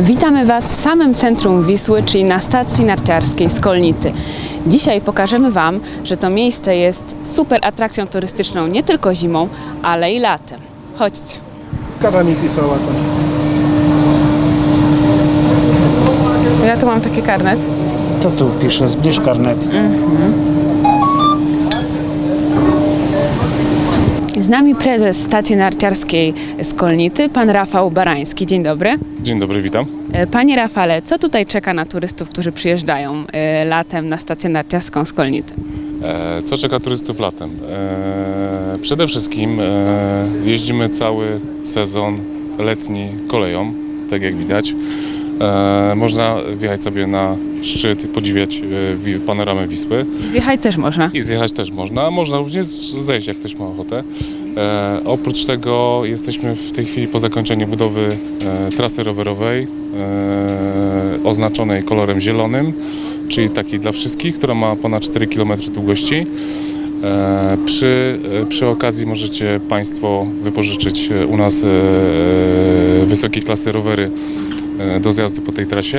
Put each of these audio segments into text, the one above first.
Witamy Was w samym centrum Wisły, czyli na stacji narciarskiej Skolnity. Dzisiaj pokażemy Wam, że to miejsce jest super atrakcją turystyczną nie tylko zimą, ale i latem. Chodźcie. Kara mi pisała tam. Ja tu mam taki karnet. To tu pisze, zbliż karnet. Z nami prezes stacji narciarskiej Skolnity, pan Rafał Barański. Dzień dobry. Dzień dobry, witam. E, Panie Rafale, co tutaj czeka na turystów, którzy przyjeżdżają e, latem na stację narciarską Skolnity? E, co czeka turystów latem? Przede wszystkim jeździmy cały sezon letni koleją, tak jak widać. E, można wjechać sobie na szczyt i podziwiać e, panoramę Wisły. Wjechać też można. I zjechać też można, można również zejść, jak ktoś ma ochotę. E, oprócz tego jesteśmy w tej chwili po zakończeniu budowy e, trasy rowerowej e, oznaczonej kolorem zielonym, czyli takiej dla wszystkich, która ma ponad 4 km długości. E, przy, e, przy okazji możecie Państwo wypożyczyć u nas e, wysokiej klasy rowery do zjazdu po tej trasie.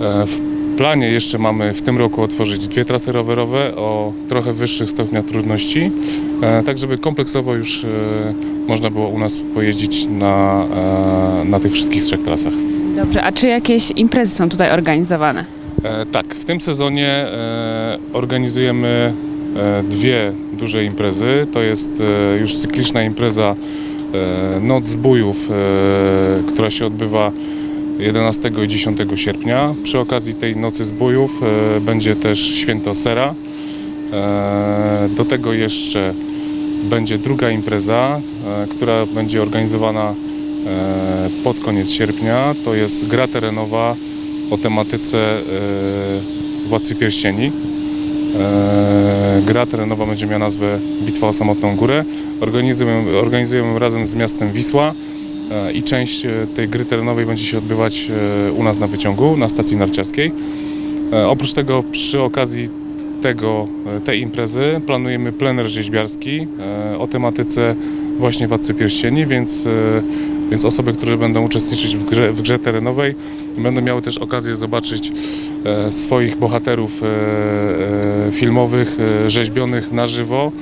E, W planie jeszcze mamy w tym roku otworzyć dwie trasy rowerowe o trochę wyższych stopniach trudności, e, tak żeby kompleksowo już e, można było u nas pojeździć na, e, na tych wszystkich trzech trasach. Dobrze, a czy jakieś imprezy są tutaj organizowane? E, Tak, w tym sezonie e, organizujemy e, dwie duże imprezy. To jest e, już cykliczna impreza e, Noc Zbójów, e, która się odbywa 11 i 10 sierpnia. Przy okazji tej Nocy Zbójów e, będzie też święto Sera. E, Do tego jeszcze będzie druga impreza, e, która będzie organizowana e, pod koniec sierpnia. To jest gra terenowa o tematyce e, Władcy Pierścieni. E, Gra terenowa będzie miała nazwę Bitwa o Samotną Górę. Organizujemy, organizujemy razem z miastem Wisła e, i część e, tej gry terenowej będzie się odbywać u nas na wyciągu, na stacji narciarskiej. Oprócz tego przy okazji tego, tej imprezy planujemy plener rzeźbiarski o tematyce właśnie Władcy Pierścieni, więc, więc osoby, które będą uczestniczyć w grze, w grze terenowej będą miały też okazję zobaczyć e, swoich bohaterów e, e, filmowych, e, rzeźbionych na żywo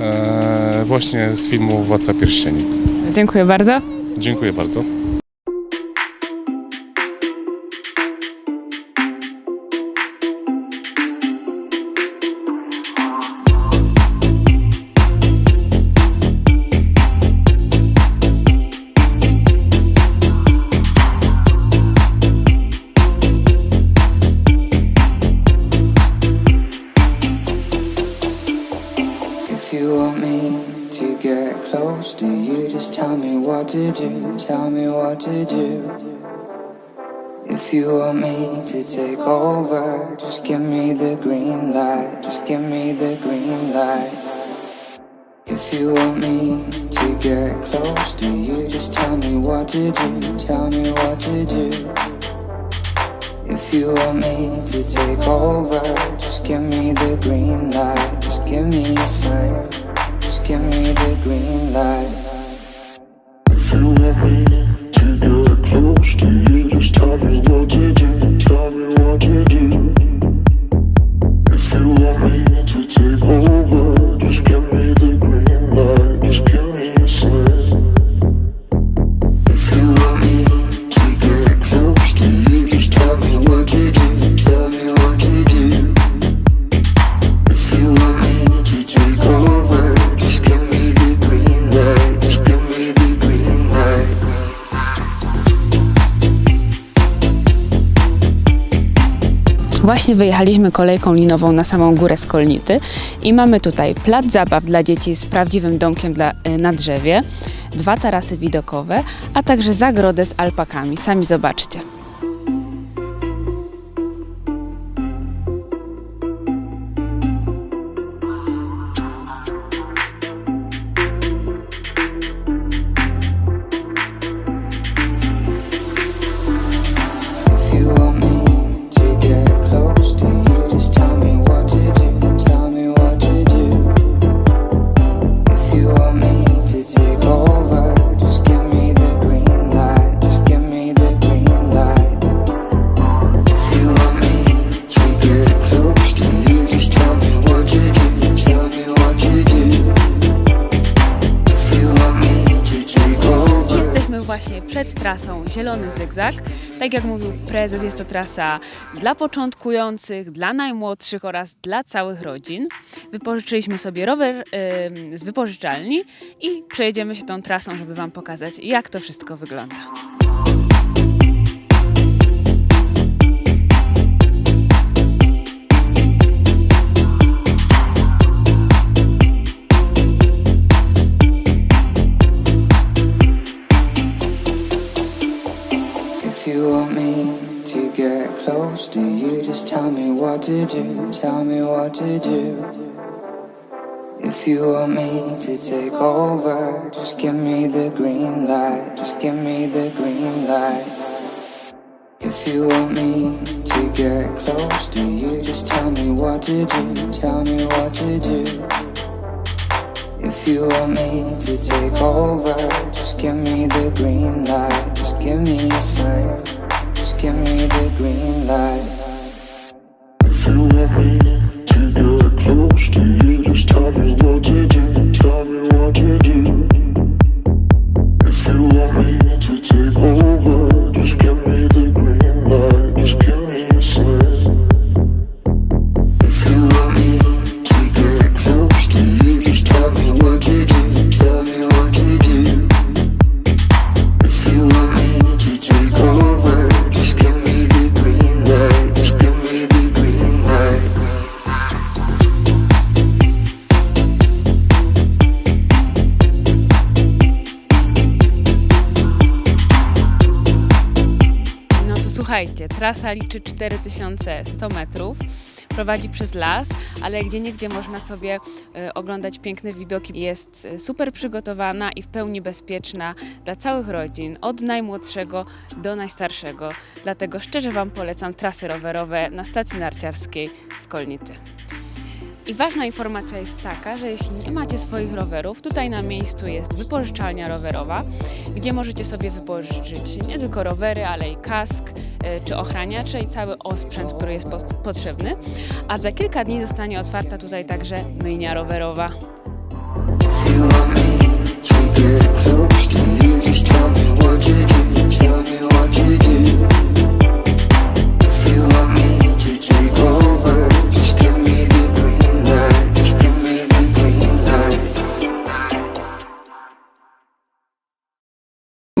e, właśnie z filmu Władca Pierścieni. Dziękuję bardzo. Dziękuję bardzo. To do. Tell me what to do. If you want me to take over, just give me the green light. Just give me the green light. If you want me to get close to you, just tell me what to do. Tell me what to do. If you want me to take over, Właśnie wyjechaliśmy kolejką linową na samą górę Skolnity i mamy tutaj plac zabaw dla dzieci z prawdziwym domkiem dla, y, na drzewie, dwa tarasy widokowe, a także zagrodę z alpakami. Sami zobaczcie. Przed trasą Zielony Zygzak. Tak jak mówił prezes, jest to trasa dla początkujących, dla najmłodszych oraz dla całych rodzin. Wypożyczyliśmy sobie rower ym, z wypożyczalni i przejedziemy się tą trasą, żeby Wam pokazać, jak to wszystko wygląda. To do. Tell me what to do. If you want me to take over, just give me the green light. Just give me the green light. If you want me to get close to you, just tell me what to do. Tell me what to do. If you want me to take over, just give me the green light. Just give me a sign. Just give me the green light. Tell me what to do. If you want me trasa liczy 4100 metrów, prowadzi przez las, ale gdzie niegdzie można sobie e, oglądać piękne widoki. Jest e, super przygotowana i w pełni bezpieczna dla całych rodzin, od najmłodszego do najstarszego. Dlatego szczerze Wam polecam trasy rowerowe na stacji narciarskiej z Kolnity. I ważna informacja jest taka, że jeśli nie macie swoich rowerów, tutaj na miejscu jest wypożyczalnia rowerowa, gdzie możecie sobie wypożyczyć nie tylko rowery, ale i kask e, czy ochraniacze i cały osprzęt, który jest potrzebny. A za kilka dni zostanie otwarta tutaj także myjnia rowerowa. If you want me to get close to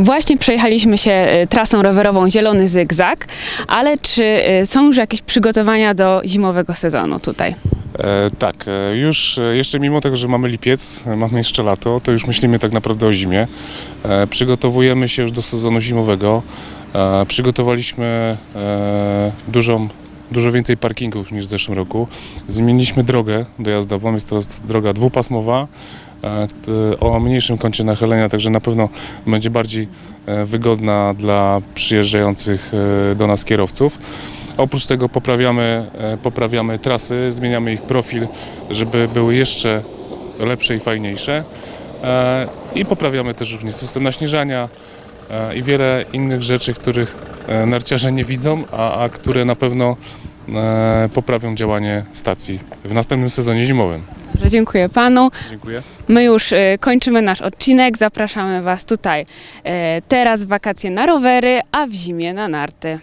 Właśnie przejechaliśmy się e, trasą rowerową Zielony Zygzak, ale czy e, są już jakieś przygotowania do zimowego sezonu tutaj? E, tak, e, już jeszcze mimo tego, że mamy lipiec, mamy jeszcze lato, to już myślimy tak naprawdę o zimie. E, przygotowujemy się już do sezonu zimowego. E, przygotowaliśmy e, dużą, dużo więcej parkingów niż w zeszłym roku. Zmieniliśmy drogę dojazdową, jest teraz droga dwupasmowa e, o mniejszym kącie nachylenia, także na pewno będzie bardziej e, wygodna dla przyjeżdżających e, do nas kierowców. Oprócz tego poprawiamy, poprawiamy trasy, zmieniamy ich profil, żeby były jeszcze lepsze i fajniejsze. I poprawiamy też również system naśnieżania i wiele innych rzeczy, których narciarze nie widzą, a, a które na pewno poprawią działanie stacji w następnym sezonie zimowym. Dobrze, Dziękuję panu. Dziękuję. My już e, kończymy nasz odcinek. Zapraszamy Was tutaj e, teraz w wakacje na rowery, a w zimie na narty.